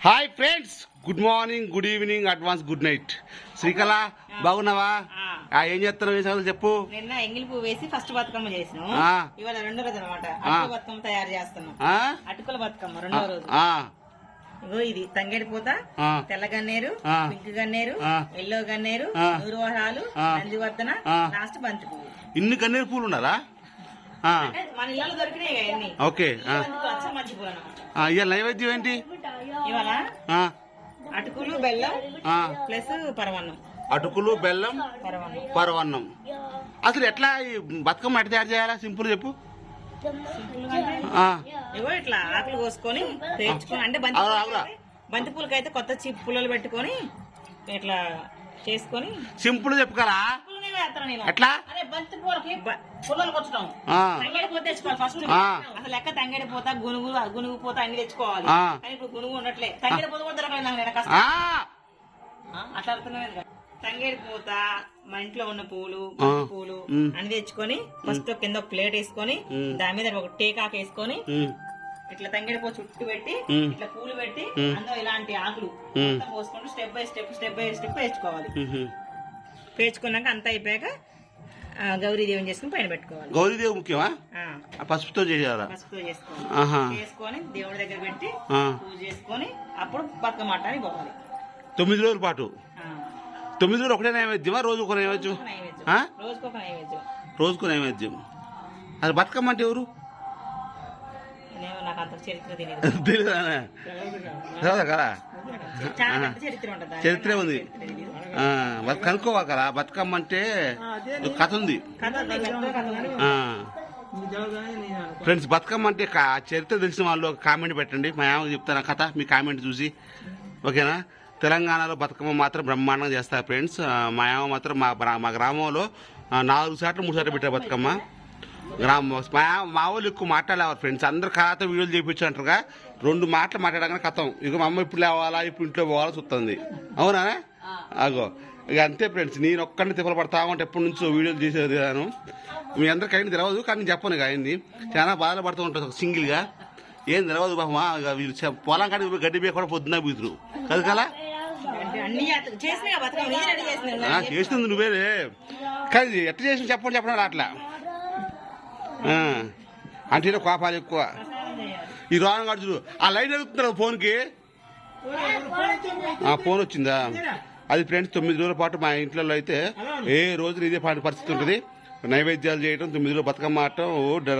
Hi friends good morning good evening advance good night Srikala బాగున్నావా? ఏం చేస్తున్నావు? సంగతి చెప్పు. నిన్న ఎంగిలి పువ్వు వేసి ఫస్ట్ బతుకమ్మ చేసినాం. ఇవాళ రెండో రోజు అనమాట బతుకమ్మ తయారు చేస్తున్నాం? అటుకుల బతుకమ్మ రెండో రోజు. ఇగో ఇది తంగేడి పూత తెల్ల గన్నేరు. పింక్ గన్నేరు. ఎల్లో గన్నేరు ఆ. నూరువరాలు ఆ. నందివర్ధన. లాస్ట్ బంతి పువ్వు. ఇన్ని కన్నీరు పూలు ఉండాలా? మన ఇళ్ళలో దొరికినాయి ఓకే. ఇవాళ నైవేద్యం ఏంటి? ఇవాళ అటుకులు బెల్లం ప్లస్ పరవన్నం అటుకులు బెల్లం పరవన్నం పరవన్నం అసలు ఎట్లా ఈ బతుకమ్మ ఎట్లా తయారు చేయాలా? సింపుల్ చెప్పు. ఇగో ఇట్లా ఆకులు కోసుకొని పేర్చుకొని అంటే బంతి అవునా, పూలకి. అయితే- బంతి కొత్త పుల్లలు పెట్టుకొని ఇట్లా చేసుకొని సింపుల్ చెప్పుకరా ఎట్లా బంతి పూలకి పుల్లలు కొట్టడం ఆ, తంగేడి పోతే తెచ్చుకోవాలి ఫస్ట్. అసలు లెక్క తంగేడి పోతా గునుగు గునుగు పోత అన్ని తెచ్చుకోవాలి. కానీ ఇప్పుడు గునుగు ఉండట్లే తంగేడి పోత కూడా దొరకలేదు నాకు నేను కష్టం ఆ, ఆ, అట్లా అర్థమే కదా. తంగేడి పూత మా ఇంట్లో ఉన్న పూలు పూలు. అన్ని తెచ్చుకొని ఫస్ట్ కింద ఒక ప్లేట్ వేసుకొని. దాని మీద ఒక టేకాకు వేసుకొని ఇట్లా తంగేడి పూ చుట్టూ పెట్టి. ఇట్లా పూలు పెట్టి. అందులో ఇలాంటి ఆకులు పోసుకుంటూ step by step step by step వేసుకోవాలి. పేర్చుకున్నాక అంతా అయిపోయాక గౌరీదేవిని చేసుకుని పైన పెట్టుకోవాలి. గౌరీదేవి ముఖ్యమా? పసుపుతో చేయాలా? పసుపుతో చేసుకోవాలి. చేసుకొని దేవుడి దగ్గర పెట్టి. పూజ చేసుకొని అప్పుడు బతుకమ్మ ఆడటానికి పోవాలి. తొమ్మిది రోజుల పాటు? తొమ్మిది రోజులు ఒకటే నైవేద్యమా? రోజు ఒక నైవేద్యం? రోజుకొక నైవేద్యం. రోజుకు నైవేద్యం. అది బతుకమ్మ అంటే ఎవరు? తెలియదు కదా. చరిత్రే ఉంది. కనుక్కోవాలి కదా బతుకమ్మ అంటే కథ ఉంది. ఫ్రెండ్స్ బతుకమ్మ అంటే చరిత్ర తెలిసిన వాళ్ళు ఒక కామెంట్ పెట్టండి. మా ఏమో చెప్తాను కథ మీ కామెంట్ చూసి. ఓకేనా? తెలంగాణలో బతుకమ్మ మాత్రం బ్రహ్మాండంగా చేస్తారు ఫ్రెండ్స్. మా ఏమో మాత్రం మా మా గ్రామంలో నాలుగు సార్లు మూడు సార్లు పెట్టారు బతుకమ్మ. గ్రామం మా మా వాళ్ళు ఎక్కువ మాట్లాడేవారు ఫ్రెండ్స్. అందరు కథ వీడియోలు చేయించారంటారుగా రెండు మాటలు మాట్లాడగానే కథం. ఇక మా అమ్మ ఇప్పుడు లేవాలా ఇప్పుడు ఇంట్లో పోవాలా చూస్తుంది. అవునా? అగో ఇక అంతే ఫ్రెండ్స్ నేను ఒక్కడిని తిప్పలు పడతా ఉంటే ఎప్పటి నుంచో వీడియోలు చేసేది కాను మీ అందరికి అయింది తెలియదు కానీ నేను చెప్పను ఇక అయింది. చాలా బాధలు పడుతూ ఉంటుంది సింగిల్గా. ఏం తెలియదు బాబా ఇక వీళ్ళు పొలం పోయి గడ్డి పోయి కూడా పొద్దున్న బీతురు. కదా కదా? చేసిన చేస్తుంది నువ్వేలే కానీ ఎట్లా చేసి చెప్పండి చెప్పడం అట్లా. అంటే కోపాలు ఎక్కువ. ఈ రోహన్ గారు చూడు ఆ లైట్ వెళ్తున్నారు ఫోన్కి? ఫోన్ వచ్చిందా? అది ఫ్రెండ్స్ తొమ్మిది రోజుల పాటు మా ఇంట్లో అయితే ఏ రోజు ఇదే పరిస్థితి ఉంటుంది. నైవేద్యాలు చేయడం తొమ్మిది రోజులు బతుకమ్మ ఆడటం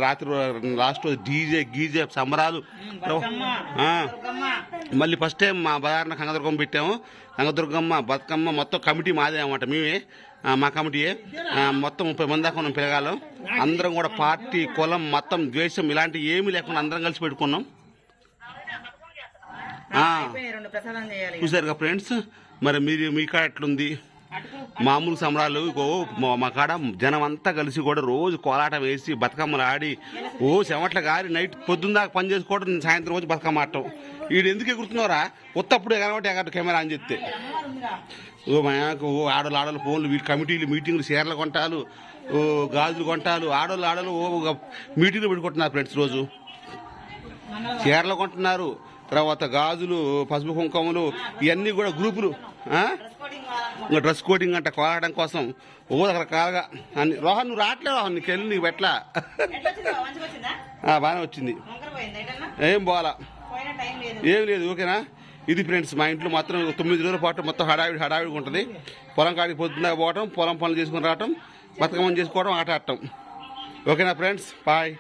రాత్రి లాస్ట్ రోజు డీజే గీజే సంబరాలు. మళ్ళీ ఫస్ట్ టైం మా బజార్న కంగదుర్గమ్మ పెట్టాము. కంగదుర్గమ్మ బతుకమ్మ మొత్తం కమిటీ మాదే అనమాట మేమే మా కమిటీయే. మొత్తం ముప్పై మంది దాకా ఉన్నాం పిల్లగాళ్ళం. అందరం కూడా పార్టీ కులం మొత్తం ద్వేషం ఇలాంటి ఏమీ లేకుండా అందరం కలిసి పెట్టుకున్నాం. చూసారుగా ఫ్రెండ్స్? మరి మీరు మీ కాడ ఎట్లుంది? మామూలు సంబరాలు మా- కాడ జనం అంతా కలిసి కూడా రోజు కోలాటం వేసి బతుకమ్మలు ఆడి ఓ చెమట్ల గారి నైట్ పొద్దున్న దాకా పని చేసుకోవడం సాయంత్రం వచ్చి బతుకమ్మ ఆడటం. వీడు ఎందుకు ఎగురుతున్నారా ఉత్తప్పుడు ఎగరబట్టి ఎగర కెమెరా అని చెప్తే. ఓ మా ఆయనకు ఓ ఆడోళ్ళు ఆడోళ్ళు ఫోన్లు వీటి కమిటీలు మీటింగ్లు చీరలు కొంటాలు ఓ గాజులు కొంటాలు ఆడోళ్ళు ఆడోళ్ళు ఓ మీటింగ్లు పెట్టుకుంటున్నారు ఫ్రెండ్స్ రోజు. చీరలు కొంటున్నారు. తర్వాత గాజులు పసుపు కుంకుమలు ఇవన్నీ కూడా గ్రూపులు డ్రెస్ కోడింగ్ ఇంకా డ్రెస్ కోడింగ్ అంట కోలాడడం కోసం. ఓ రకరకాలుగా అన్ని. రోహన్ నువ్వు రావట్లేదు రోహన్ నీకు వెళ్ళి నీకు పెట్లా ఎట్లా బాగానే వచ్చింది. ఏం పోవాలా? ఏం లేదు ఓకేనా? ఇది ఫ్రెండ్స్ మా ఇంట్లో మాత్రం తొమ్మిది రోజుల పాటు మొత్తం హడావిడి హడావిడి ఉంటుంది. పొలం కాడికి పొద్దున్న పోవటం పొలం పనులు చేసుకుని రావటం బతకమని చేసుకోవడం ఆట ఆడటం. ఓకేనా ఫ్రెండ్స్? బాయ్.